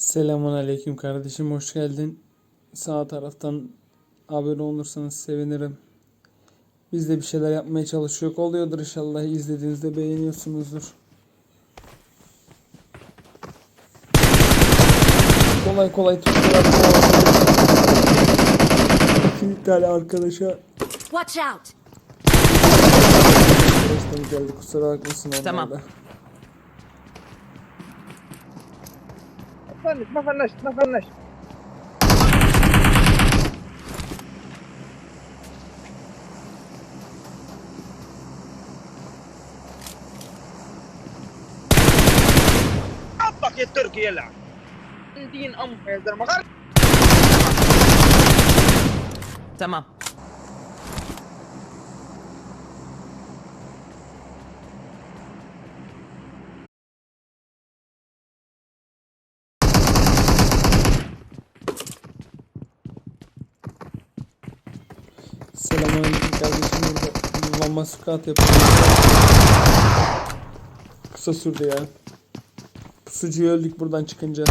Selamun aleyküm kardeşim hoş geldin. Sağ taraftan abone olursanız sevinirim. Biz de bir şeyler yapmaya çalışıyor. Oluyordur inşallah izlediğinizde beğeniyorsunuzdur. Kolay kolay tuttular. İki tane arkadaşa Watch out! Geldi kusura bakmasın onlar Tamam. فنش ما فنشت ما فنشت عبك يا تركي يلعب دين ام يا زلمه غير Selamünaleyküm kardeşim burada Lama squat yapıyorum. Kısa sürdü ya. Pusucuyu öldük buradan çıkınca.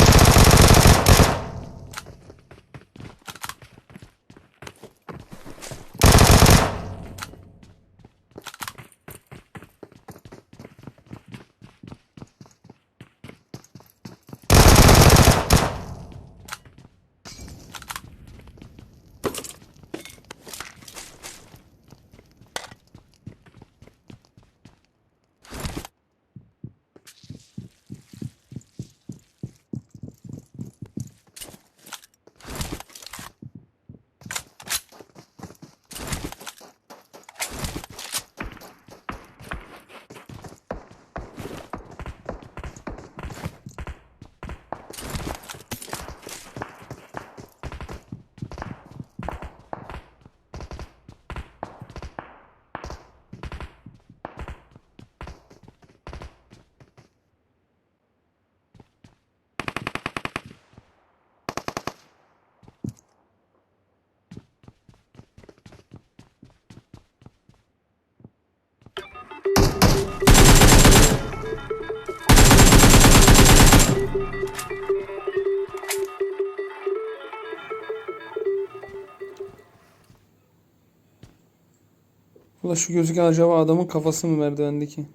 Ula şu gözüken acaba adamın kafası mı merdivendeki?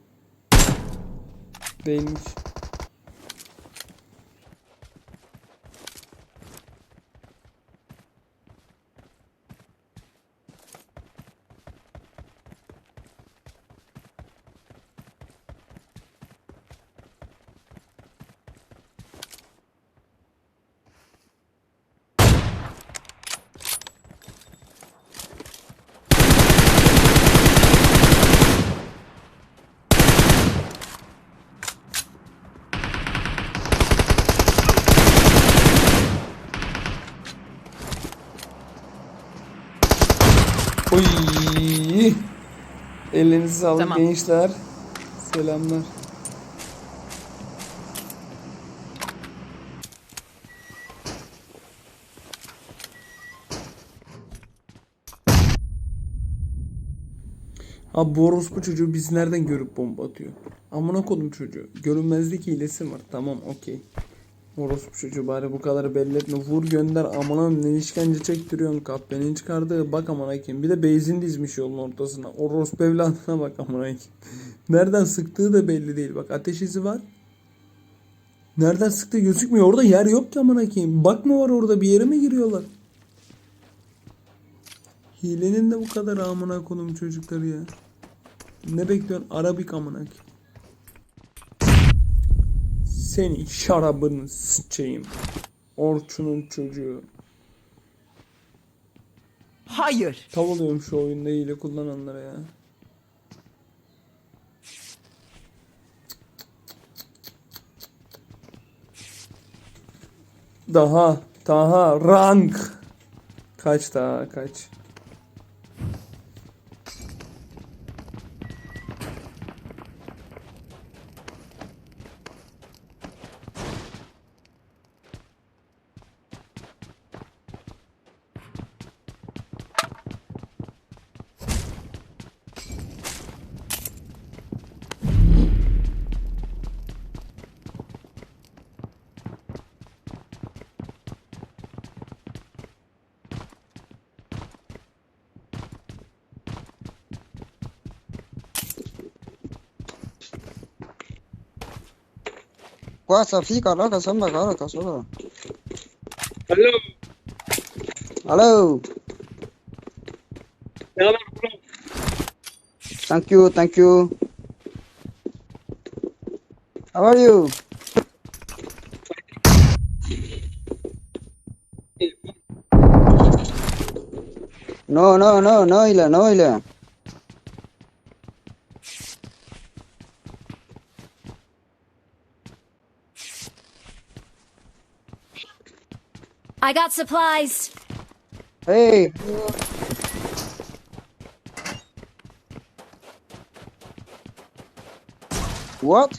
Değilmiş. Oy! Elinizi sağlık Tamam. gençler. Selamlar. Abi bu orospu çocuğu biz nereden görüp bomba atıyor? Amına kodum çocuğu. Görünmezlik hilesi var. Tamam okey. Orospu çocuğu bari bu kadar belli etme. Vur gönder amına ne işkence çektiriyorsun kahpenin çıkardığı bak amına kim. Bir de benzin dizmiş yolun ortasına. Orospu evladına bak amına kim. Nereden sıktığı da belli değil. Bak ateş izi var. Nereden sıktığı gözükmüyor. Orada yer yok ki amına kim. Bak mı var orada bir yere mi giriyorlar? Hilenin de bu kadar amına konum çocukları ya. Ne bekliyorsun? Arabik amına kim. Seni şarabını sıçayım. Orçun'un çocuğu. Hayır. Tav oluyorum şu oyunda hile kullananlara ya. Daha, daha, rank. Kaç daha, kaç. Cosa fica, loca, samba, loca, solo. Hello. Hello. Ne? Thank you, thank you. How are you? No, no, no, no öyle, no öyle. I got supplies. Hey. What?